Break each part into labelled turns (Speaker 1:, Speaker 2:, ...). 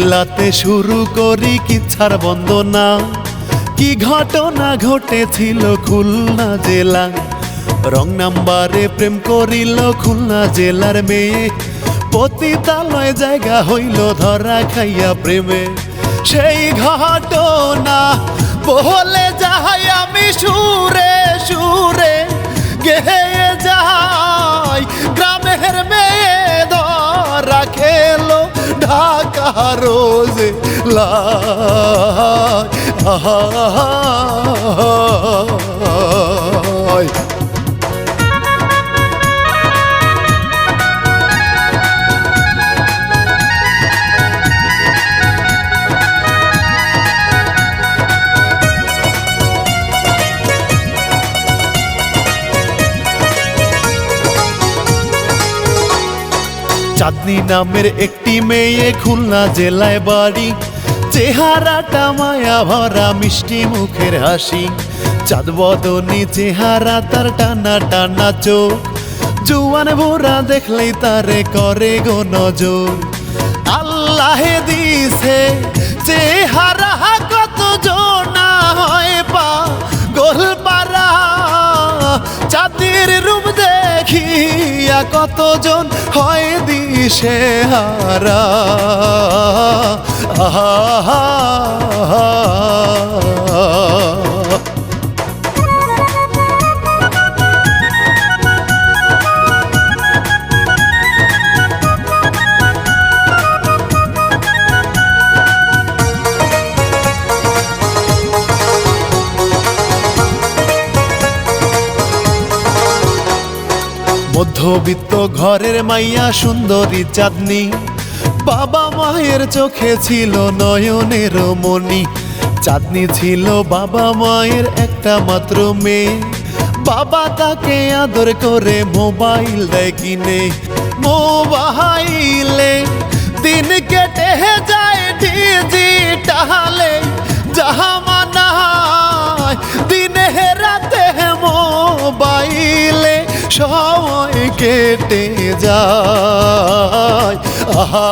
Speaker 1: বিল্লাতে শুরু করি কিচ্ছার বন্দনা। কি ঘটনা ঘটেছিল খুলনা জেলা? রং নাম্বারে প্রেম করিল খুলনা জেলার মেয়ে। পতিতালয় জায়গা হইল ধরা খাইয়া প্রেমে। সেই ঘটনা বলে যাই আমি সুরে সুরে গেয়ে যাই। গ্রামের মেয়ে ঢাকা রোজে লাই চাঁদনি নামের একটি মেয়ে খুলনা জেলায় বাড়ি। চেহারাটা মায়া ভরা, মিষ্টি মুখের হাসি। চাঁদ বদনি চেহারা, তার টানা টানা চোখ। জুয়ান ভোরা দেখলেই তারে করে গো নজর। আল্লাহে দিছে চেহারা কত জোনা হয় পা। গোল পারা চাঁদের রূপ দেখিয়া কতজন হয় দিশে হারা আহা। মধ্যবিত্ত ঘরের মাইয়া সুন্দরী চাঁদনি। বাবা মায়ের চোখে ছিল নয়নের মনি চাঁদনি ছিল বাবা মায়ের একটা মাত্র মেয়ে। বাবা তাকে আদর করে মোবাইল দেয় কিনে। মোবাইলে দিন কেটে যায় ডিজিটালে। যাহা মানায় দিনে রাতে মোবাইলে সময় কেটে যায়। আহা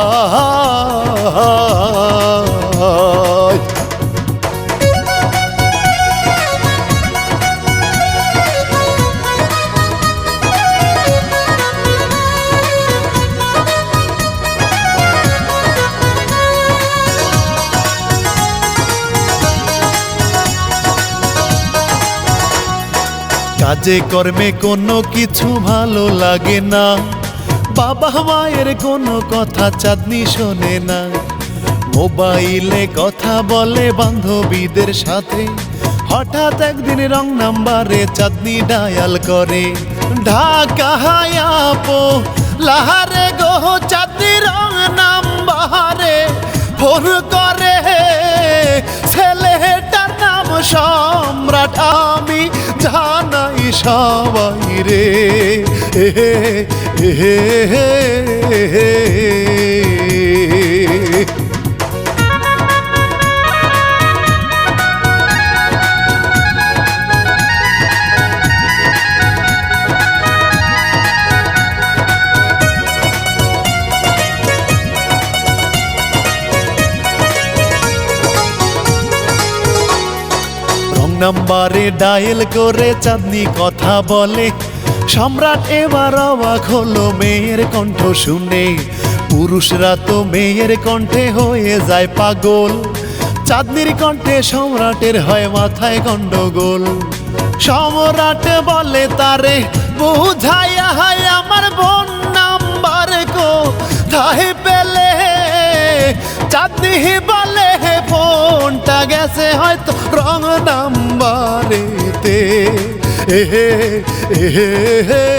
Speaker 1: কাজে কর্মে কোনো কিছু ভালো লাগে না। বাবা মায়ের কোনো কথা চাঁদনি শোনে না। মোবাইলে কথা বলে বান্ধবীদের সাথে। হঠাৎ একদিন রং নাম্বারে চাঁদনি ডায়াল করে। ঢাকা হায়াপো লাহারে গো, চাঁদনি রং নাম্বারে ফোন করে। ছেলেটার নাম সম্রাট আমি। সবাই রে। এ হে হে নাম্বারে ডায়েল করে চাঁদনি কথা বলে। সম্রাট এবার অবাক হলো, মেয়ের কণ্ঠ শুনে। পুরুষরা তো মেয়ের কণ্ঠে হয়ে যায় পাগল। চাঁদনির কণ্ঠে সম্রাটের হয় মাথায় গন্ডগোল। সম্রাট বলে, তারে বুঝাইয়া হায় আমার বোন নাম্বার কো ধাই পেলে? চাঁদনি বলে ফোনটা গেছে হয়তো রং নাম্বারেতে। এহে হে।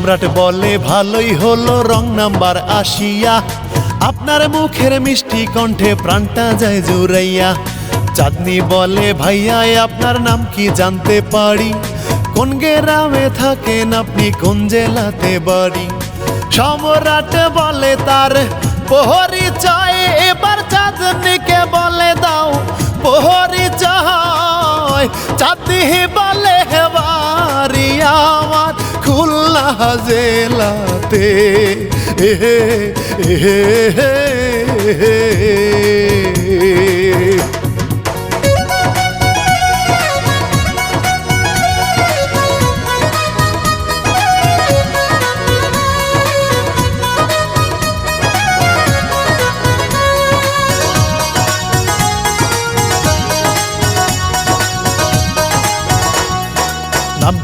Speaker 1: সম্রাট বলে ভালোই হলো রং নাম্বার আসিয়া আপনার মুখের মিষ্টি কণ্ঠে প্রাণটা যায় জুড়াইয়া। চাঁদনি বলে, ভাইয়া আপনার নাম কি জানতে পারি? কোন গেরামে থাকেন আপনি, কোন জেলাতে বাড়ি? সম্রাট বলে, তার পোহরি পরিচয় এবার চাঁদনিকে বলে দাও। পোহরি পরিচয় চাঁদনি বলে, বাড়ি আমার খুলনা জেলাতে এহে এ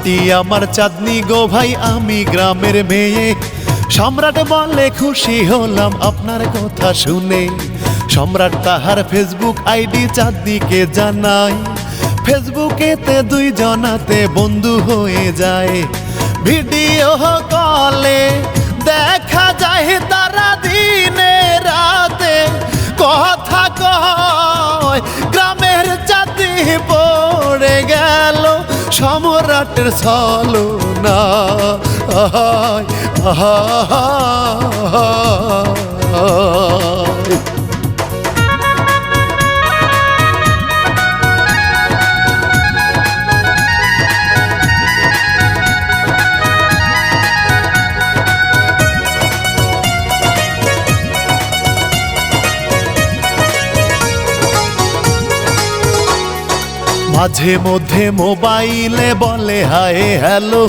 Speaker 1: নামটি আমার চাঁদনি গো ভাই, আমি গ্রামের মেয়ে। সম্রাট বলে খুশি হলাম আপনার কথা শুনে। সম্রাট তাহার ফেসবুক আইডি চাঁদনিকে জানায়। ফেসবুকেতে দুই জনাতে বন্ধু হয়ে যায়। ভিডিও কলে দেখা যায় তারা দিনে রাতে। কথা কয়, গ্রামের চাঁদি পড়ে গেল। সম্রাটের ছলো না আহা আহায়। মাঝে মধ্যে মোবাইলে বলে, হায়, হ্যালো।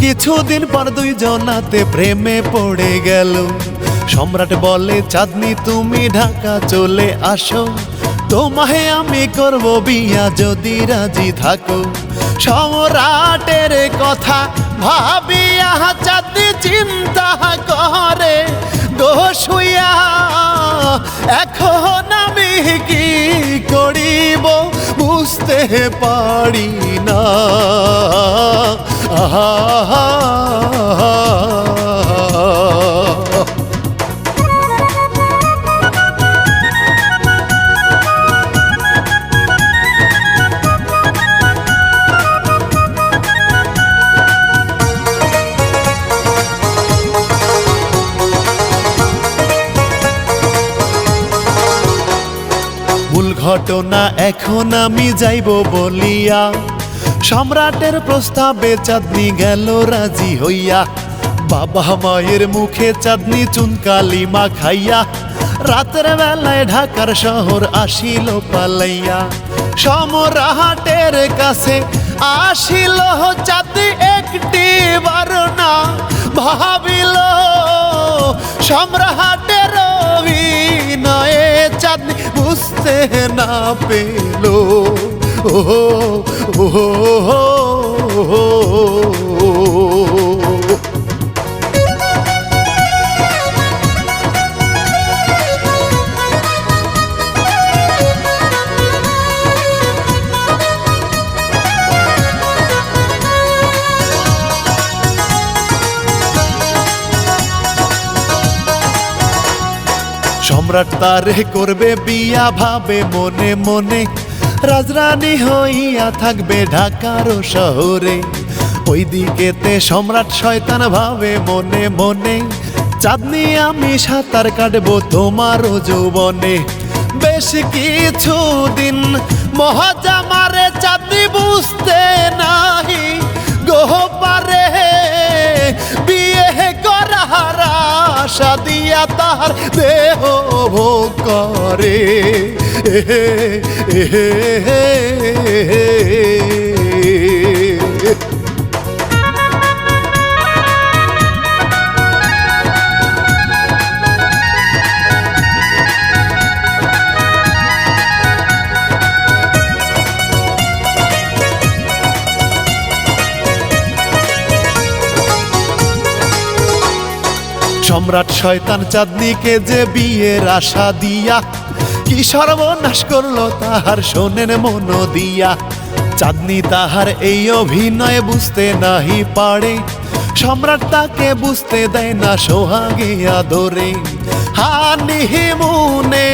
Speaker 1: কিছুদিন পর দুইজনাতে প্রেমে পড়ে গেল। সম্রাট বলে, চাঁদনি, তুমি ঢাকা চলে আসো। তোমায় আমি করব বিয়া যদি রাজি থাকো। সম্রাটের কথা ভাবিয়া চাঁদনি চিন্তা করে দোষুয়া এখন আমি কি করিব? বুঝতে পারি না। আহা এখন আমি যাইব বলিয়া। সম্রাটের প্রস্তাবে চাঁদনি গেল, রাজি হইয়া। বাবা মায়ের মুখে চাঁদনি চুনকালি মা খাইয়া। রাতের বেলায় ঢাকার শহর আসিল পালাইয়া। সমরাহাটের কাছে আসিল জাতি একটি বারনা ভাবিল সম্রাটের অভিনয়ে চাঁদনি বুঝতে না পেল। ও ও সম্রাট তারে করবে বিয়া, ভাবে মনে মনে। রাজরানী হইয়া থাকবে ঢাকার শহরে। ওই দিকেতে সম্রাট শয়তান ভাবে মনে মনে। চাঁদনি আমি সাঁতার কাটবো তোমারও যৌবনে। বেশ কিছুদিন মহাজা মারে চাঁদনি বুঝতে নাহি। গোপারে আশা দিয়া তাহার দেহ ভোগ করে। সম্রাট শয়তান চাঁদনিকে যে বিয়ের আশা দিয়া, কি সর্বনাশ করল তাহার শোনেন মন দিয়া। চাঁদনি তাহার এই অভিনয় বুঝতে নাহি পারে, সম্রাট তাকে বুঝতে দেয় না সোহাগে আদরে। হানি মনে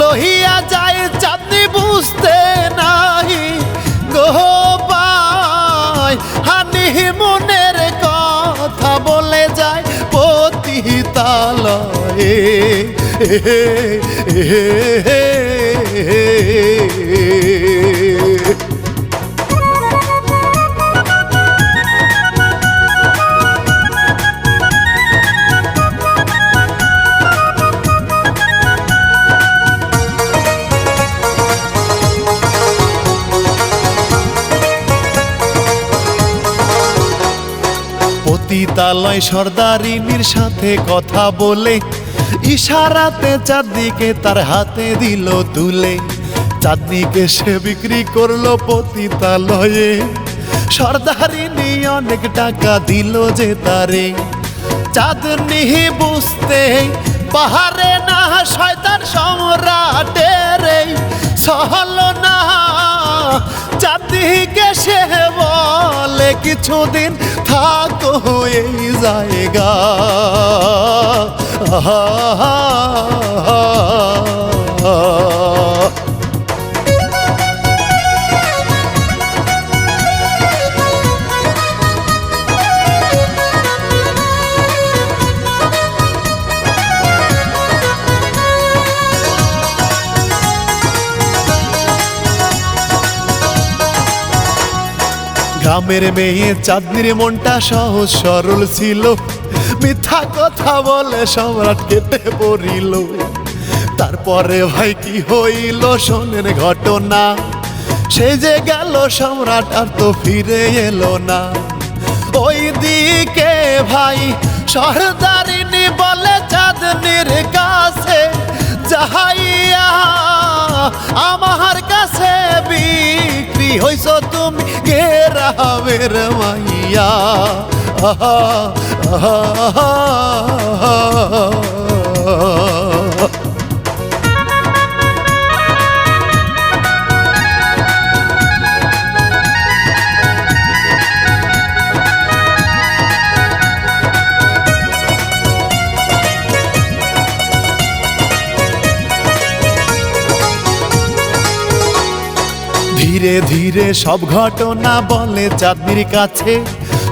Speaker 1: লহিয়া যায়, চাঁদনি বুঝতে নাহি গোপায় হানি মনের কথা পতিতালয়ে সর্দারিনীর সাথে কথা বলে ইশারাতে চাঁদনিকে তার হাতে দিল তুলে। চাঁদনিকে সে বিক্রি করল পতিতালয়ে। সর্দারিনী অনেক টাকা দিল যে তারে। চাঁদনি বুঝতে পাহাড়ে না শয়তান সম্রাটের সহল না চাঁদিকে সে বলে কিছুদিন থাকো এই জায়গা। গ্রামের মেয়ে চাঁদনির মনটা সহজ সরল ছিল। মিথ্যা কথা বলে সম্রাট কেটে পড়িল। তারপরে ভাই কি হইল শোনেন ঘটনা। সে যে গেল সম্রাট আর তো ফিরে এলো না। ওই দিকে ভাই সরদারিনী বলে, চাঁদনির কাছে যাহাইয়া আমার কাছে বিক্রি হইছ তুমি গেরাবের মাইয়া আহা, আহা। ধীরে সব ঘটনা বলে চাঁদনির কাছে।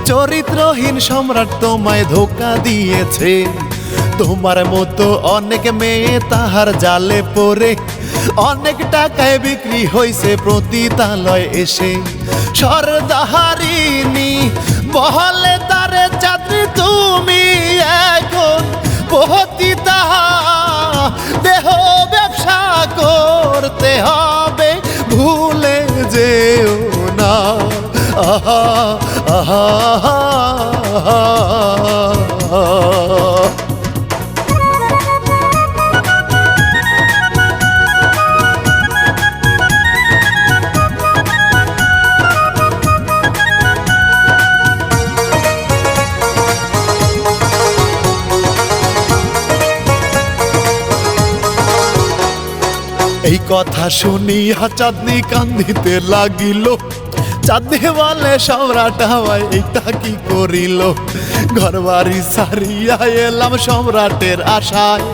Speaker 1: চরিত্রহীন সম্রাট তোমায় ধোকা দিয়েছে। তোমার মতো অনেক মেয়ে তাহার জালে পড়ে। অনেক টাকায় বিক্রি হইছে প্রতিতালয় এসে। সরদাহারিনী বহলে তারে চাঁদনি তুমি এই কথা শুনিয়া চাঁদনি কান্দিতে লাগিল। চাঁদনি বলে সম্রাট আমায় এটা কি করিল? ঘর বাড়ি সারিয়া এলাম সম্রাটের আশায়।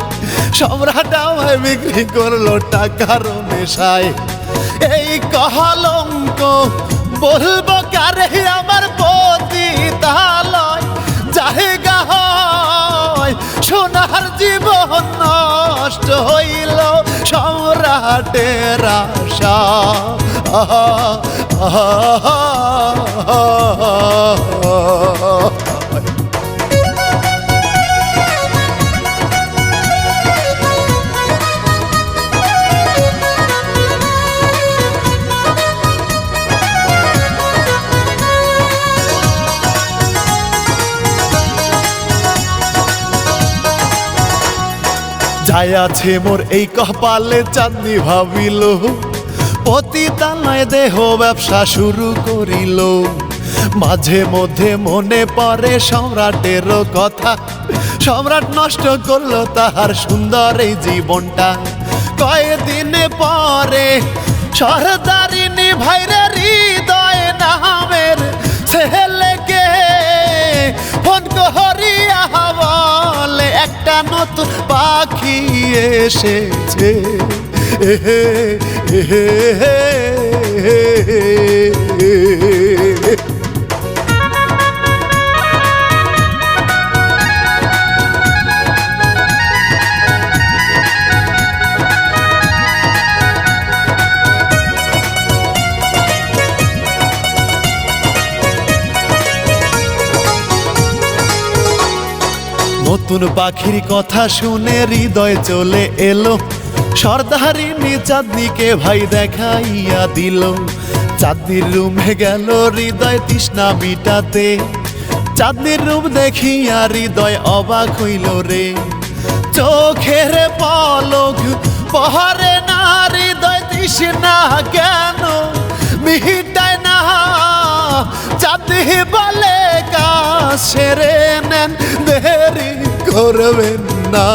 Speaker 1: সম্রাট আমায় বিক্রি করল টাকার নেশায়। এই কহলঙ্ক বলব কারে আমার পতি তালয় জায়গা হয়, সোনার জীবন নষ্ট হইল সম্রাটের আশা। যাই আছে মোর এই কপালে চাঁদনি ভাবিল। পতিতালয় দেহ ব্যবসা শুরু করিল। মাঝে মধ্যে মনে পড়ে সম্রাটের কথা। সম্রাট নষ্ট করল তাহার সুন্দর এই জীবনটা। কয়েকদিনে পরে সরদারিনী ভাইরে হৃদয় নামের ছেলেকে ফোন করিয়া বলে, একটা নতুন পাখি এসেছে। নতুন পাখির কথা শুনে হৃদয় চলে এলো। সর্দারিনী চাঁদনিকে ভাই দেখাইয়া দিল। চাঁদনির রুমে গেল হৃদয় তৃষ্ণা মিটাতে। চাঁদনির রূপ দেখিয়া হৃদয় অবাক হইল রে। চোখের পলক পহরে না, হৃদয় তৃষ্ণা কেন মিটায় না? চাঁদি বলে, কাছে রে নেন, দেরি করবেন না।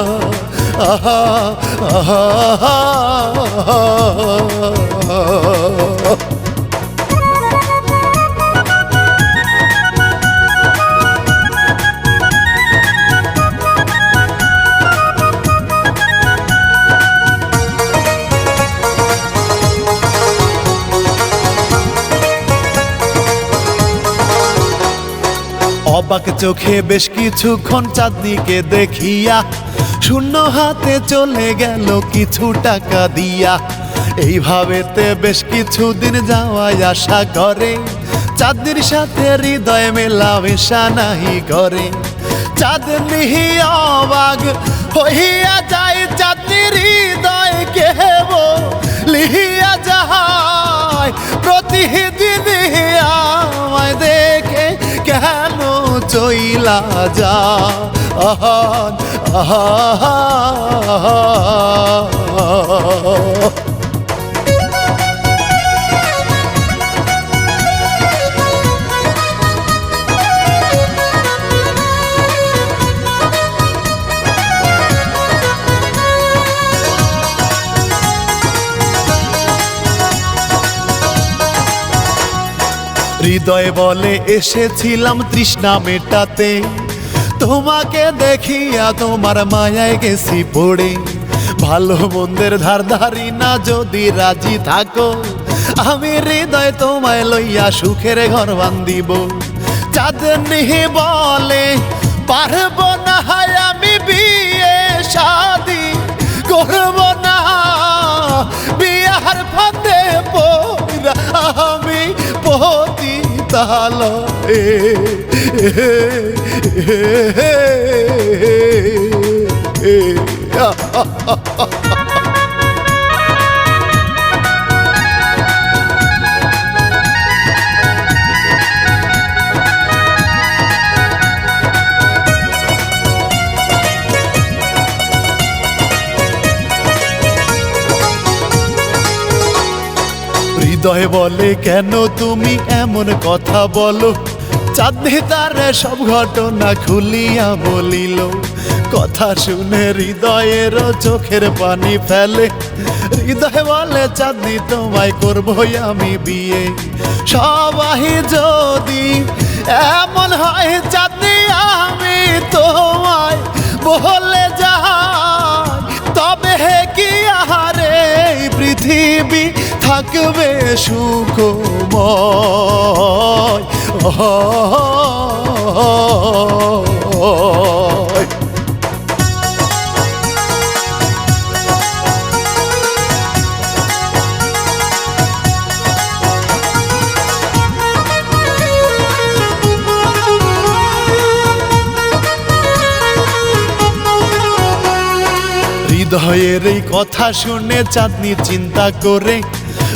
Speaker 1: অবাক চোখে বেশ কিছুক্ষণ চাঁদনিকে দেখিয়া শূন্য হাতে চলে গেল কিছু টাকা দিয়া। এইভাবেতে বেশ কিছুদিন যাওয়াই আশা করে। চাঁদনির সাথে হৃদয় মেলামেশা নাহি করে চাঁদনি অবাক হইয়া যায় চাঁদনির হৃদয় কেব লিহিয়া যায়। প্রতিদিন আমায় দেখে কেন চইলা যা। আহান আহা হৃদয় বলে, এসেছিলাম তৃষ্ণা মেটাতে। তোমাকে দেখিয়া তোমার মায়ায় গেছি পড়ে। ভালো মন্দের ধার ধারি না যদি রাজি থাকো, আমি হৃদয় তোমায় লইয়া সুখের ঘর বান্দিব চাঁদনি বলে, পারব না হয় আমি বিয়ে শাদি করব না, বিয়ার ফাঁদে পইরা আমি পতি তাল এ হৃদয় বলে, কেন তুমি এমন কথা বলো? চাঁদনি তার সব ঘটনা খুলিয়া বলিল, কথা শুনে হৃদয়ের চোখের পানি ফেলে। হৃদয় বলে, চাঁদি তোমায় করবই আমি বিয়ে। সবাই যদি এমন হয়, চাঁদি আমি তোমায় বলে যাই। থাকবে সুখময় হৃদয়ের এই কথা শুনে চাঁদনি চিন্তা করে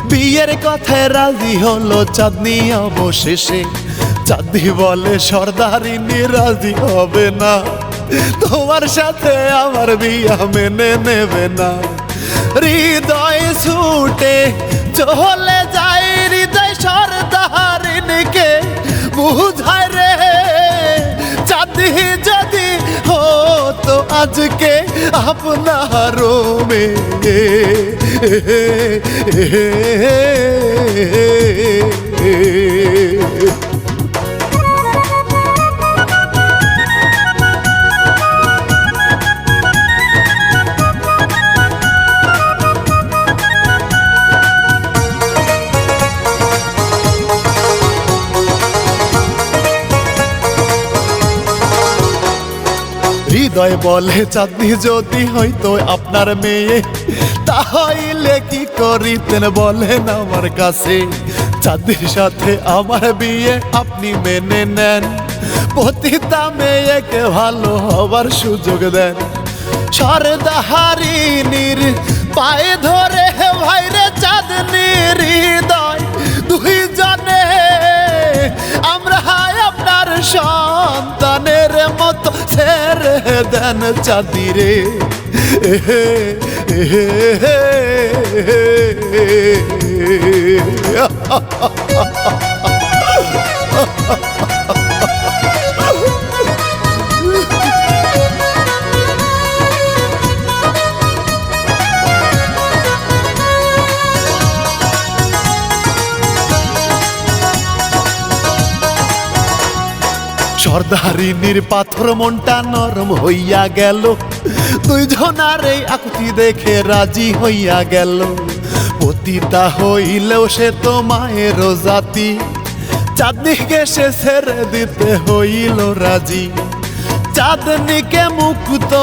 Speaker 1: বিয়ের কথায় রাজি হলো চাঁদনি অবশেষে। চাঁদনি বলে সর্দারিনী রাজি হবে না। তোমার সাথে আমার বিয়া মেনে নেবে না। হৃদয় ছুটে চলে যায়, হৃদয় সর্দারিনীকে। বুঝায় রে চাঁদি যদি হতো আজকে আপনার রোমে হৃদয় বলে চাঁদনি যদি হয়তো আপনার মেয়ে, তাহলে কি করিতেন বলেন আমার কাছে? চাঁদের সাথে আমার বিয়ে আপনি মেনে নেন। পতিতা মেয়েকে ভালো হবার সুযোগ দেন। সরদাহারিনীর পায়ে ধরে ভাইরে চাঁদনির হৃদয় দুই জনে সন্তানের মতো ছেড়ে দেন চাঁদিরে। সর্দারিনীর পাথর মনটা নরম হইয়া গেল। দুইজনার এই আকুতি দেখে রাজি হইয়া গেল। পতিতা হইলেও সে তো মায়ের জাতি। চাঁদনিকে সে ছেড়ে দিতে হইল রাজি। চাঁদনিকে মুক্ত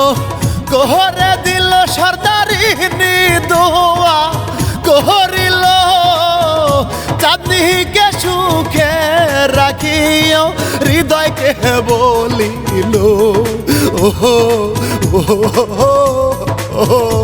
Speaker 1: কোহরে দিল সর্দারিনী দোয়া। কোহরিল চাঁদনিকে সুখে রাখিও হৃদয়কে বলিল ওহো ওহো ওহো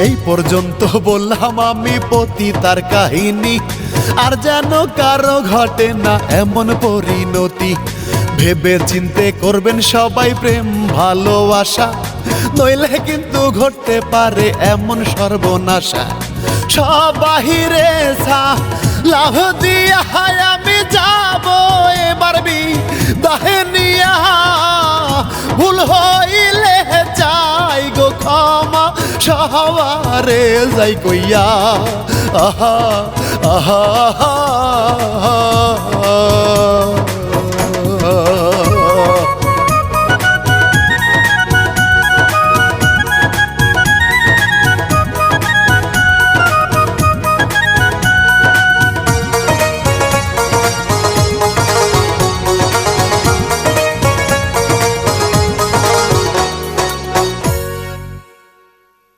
Speaker 1: এই পর্যন্ত বললাম আমি পতি তার কাহিনী। আর যেন কারও ঘটে না এমন পরিণতি। ভেবে চিনতে করবেন সবাই প্রেম, ভালোবাসা। নইলে কিন্তু ঘটতে পারে এমন সর্বনাশা। সব বাহিরে সা লাভ দিয়া আমি যাব এবার বি দাহেনিয়া ভুল হইলে যাই গো ক্ষমা সহারে যাই কইয়া। আহা আহা।